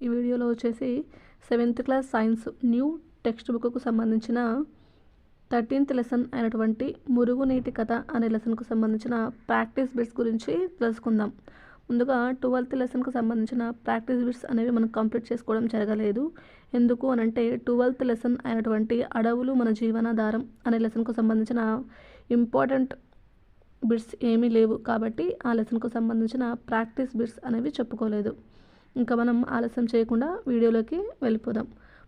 ఈ వీడియోలో వచ్చేసి seventh class science new text book సంబంధించిన థర్టీన్త్ లెసన్ అయినటువంటి మురుగునీటి కథ అనే లెసన్కు సంబంధించిన ప్రాక్టీస్ బిట్స్ గురించి తెలుసుకుందాం. ముందుగా ట్వెల్త్ లెసన్కు సంబంధించిన ప్రాక్టీస్ బిట్స్ అనేవి మనం కంప్లీట్ చేసుకోవడం జరగలేదు. ఎందుకు అనంటే ట్వెల్త్ లెసన్ అయినటువంటి అడవులు మన జీవనాధారం అనే లెసన్కు సంబంధించిన ఇంపార్టెంట్ బిట్స్ ఏమీ లేవు కాబట్టి ఆ లెసన్కు సంబంధించిన ప్రాక్టీస్ బిట్స్ అనేవి చెప్పుకోలేదు. ఇంకా మనం ఆలస్యం చేయకుండా వీడియోలోకి వెళ్ళిపోదాం.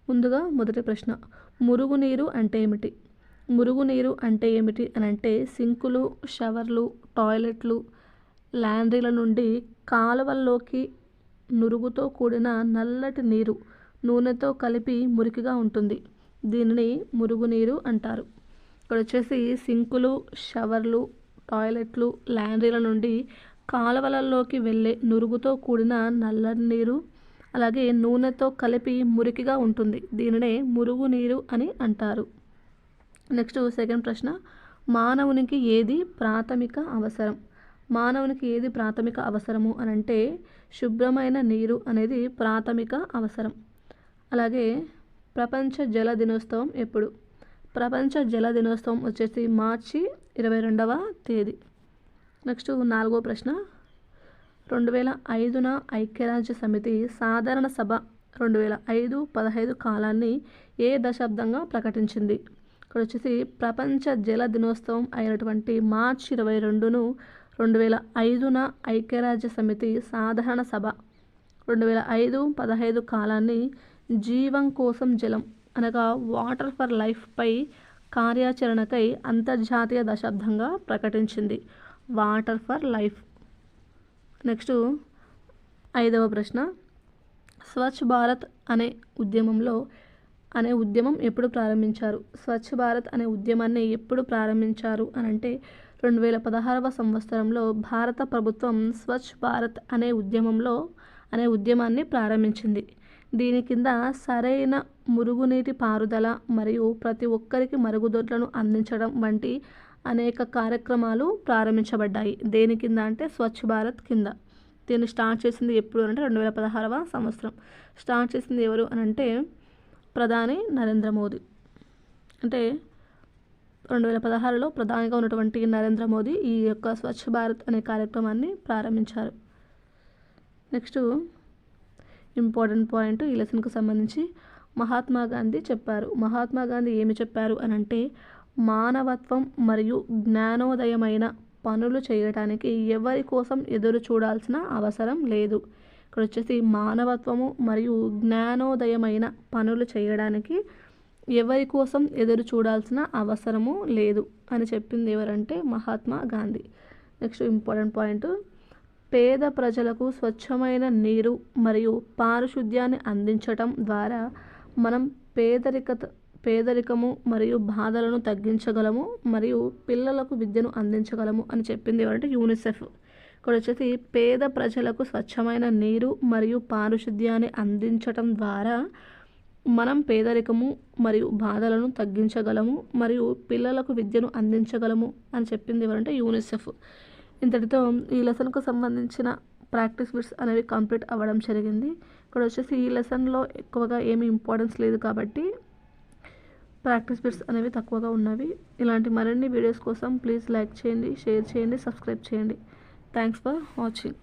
ముందుగా మొదటి ప్రశ్న మురుగునీరు అంటే ఏమిటి? మురుగునీరు అంటే ఏమిటి అని అంటే సింకులు షవర్లు టాయిలెట్లు ల్యాండ్రీల నుండి కాలువల్లోకి నురుగుతో కూడిన నల్లటి నీరు నూనెతో కలిపి మురికిగా ఉంటుంది. దీనిని మురుగునీరు అంటారు. ఇక్కడ వచ్చేసి సింకులు షవర్లు టాయిలెట్లు ల్యాండ్రీల నుండి కాలువలలోకి వెళ్ళే నురుగుతో కూడిన నల్లని నీరు అలాగే నూనెతో కలిపి మురికిగా ఉంటుంది. దీనినే మురుగునీరు అని అంటారు. నెక్స్ట్ సెకండ్ ప్రశ్న. మానవునికి ఏది ప్రాథమిక అవసరం? మానవునికి ఏది ప్రాథమిక అవసరము అని అంటే శుభ్రమైన నీరు అనేది ప్రాథమిక అవసరం. అలాగే ప్రపంచ జల దినోత్సవం ఎప్పుడు? ప్రపంచ జల దినోత్సవం వచ్చేసి మార్చి ఇరవై రెండవ తేదీ. నెక్స్ట్ నాలుగో ప్రశ్న. రెండు వేల ఐదున ఐక్యరాజ్య సమితి సాధారణ సభ రెండు వేల ఐదు పదహైదు కాలాన్ని ఏ దశాబ్దంగా ప్రకటించింది? ఇక్కడ వచ్చేసి ప్రపంచ జల దినోత్సవం అయినటువంటి మార్చ్ ఇరవై రెండును రెండు వేల ఐదున ఐక్యరాజ్య సమితి సాధారణ సభ రెండు వేల ఐదు పదహైదు కాలాన్ని జీవం కోసం జలం అనగా వాటర్ ఫర్ లైఫ్పై కార్యాచరణకై అంతర్జాతీయ దశాబ్దంగా ప్రకటించింది. Water for life. నెక్స్ట్ ఐదవ ప్రశ్న. స్వచ్ఛ భారత్ అనే ఉద్యమంలో అనే ఉద్యమం ఎప్పుడు ప్రారంభించారు? స్వచ్ఛ భారత్ అనే ఉద్యమాన్ని ఎప్పుడు ప్రారంభించారు? అని అంటే రెండు వేల పదహారవ సంవత్సరంలో భారత ప్రభుత్వం స్వచ్ఛ భారత్ అనే ఉద్యమంలో అనే ఉద్యమాన్ని ప్రారంభించింది. దీని కింద సరైన మురుగునీటి పారుదల మరియు ప్రతి ఒక్కరికి మరుగుదొడ్లను అందించడం వంటి అనేక కార్యక్రమాలు ప్రారంభించబడ్డాయి. దేని కింద అంటే స్వచ్ఛ భారత్ కింద. దీన్ని స్టార్ట్ చేసింది ఎప్పుడు అంటే రెండు వేల పదహారవ సంవత్సరం. స్టార్ట్ చేసింది ఎవరు అని అంటే ప్రధాని నరేంద్ర మోదీ. అంటే రెండు వేల పదహారులో ప్రధానిగా ఉన్నటువంటి నరేంద్ర మోదీ ఈ యొక్క స్వచ్ఛ భారత్ అనే కార్యక్రమాన్ని ప్రారంభించారు. నెక్స్ట్ ఇంపార్టెంట్ పాయింట్ ఈ లెసన్కు సంబంధించి మహాత్మా గాంధీ చెప్పారు. మహాత్మా గాంధీ ఏమి చెప్పారు అని అంటే మానవత్వం మరియు జ్ఞానోదయమైన పనులు చేయటానికి ఎవరి కోసం ఎదురు చూడాల్సిన అవసరం లేదు. ఇక్కడ వచ్చేసి మానవత్వము మరియు జ్ఞానోదయమైన పనులు చేయడానికి ఎవరి కోసం ఎదురు చూడాల్సిన అవసరము లేదు అని చెప్పింది ఎవరంటే Mahatma Gandhi. Next important point. పేద ప్రజలకు స్వచ్ఛమైన నీరు మరియు పారిశుద్ధ్యాన్ని అందించటం ద్వారా మనం పేదరికత పేదరికము మరియు బాధలను తగ్గించగలము మరియు పిల్లలకు విద్యను అందించగలము అని చెప్పింది ఎవరంటే యూనిసెఫ్. ఇక్కడ వచ్చేసి పేద ప్రజలకు స్వచ్ఛమైన నీరు మరియు పారిశుద్ధ్యాన్ని అందించటం ద్వారా మనం పేదరికము మరియు బాధలను తగ్గించగలము మరియు పిల్లలకు విద్యను అందించగలము అని చెప్పింది ఎవరంటే యూనిసెఫ్. ఇంతటితో ఈ లెసన్కు సంబంధించిన ప్రాక్టీస్ బిట్స్ అనేవి కంప్లీట్ అవ్వడం జరిగింది. ఇక్కడ వచ్చేసి ఈ లెసన్లో ఎక్కువగా ఏమి ఇంపార్టెన్స్ లేదు కాబట్టి ప్రాక్టీస్ బిట్స్ అనేవి తక్కువగా ఉన్నవి. ఇలాంటి మరిన్ని వీడియోస్ కోసం ప్లీజ్ లైక్ చేయండి షేర్ చేయండి సబ్స్క్రైబ్ చేయండి. Thanks for watching.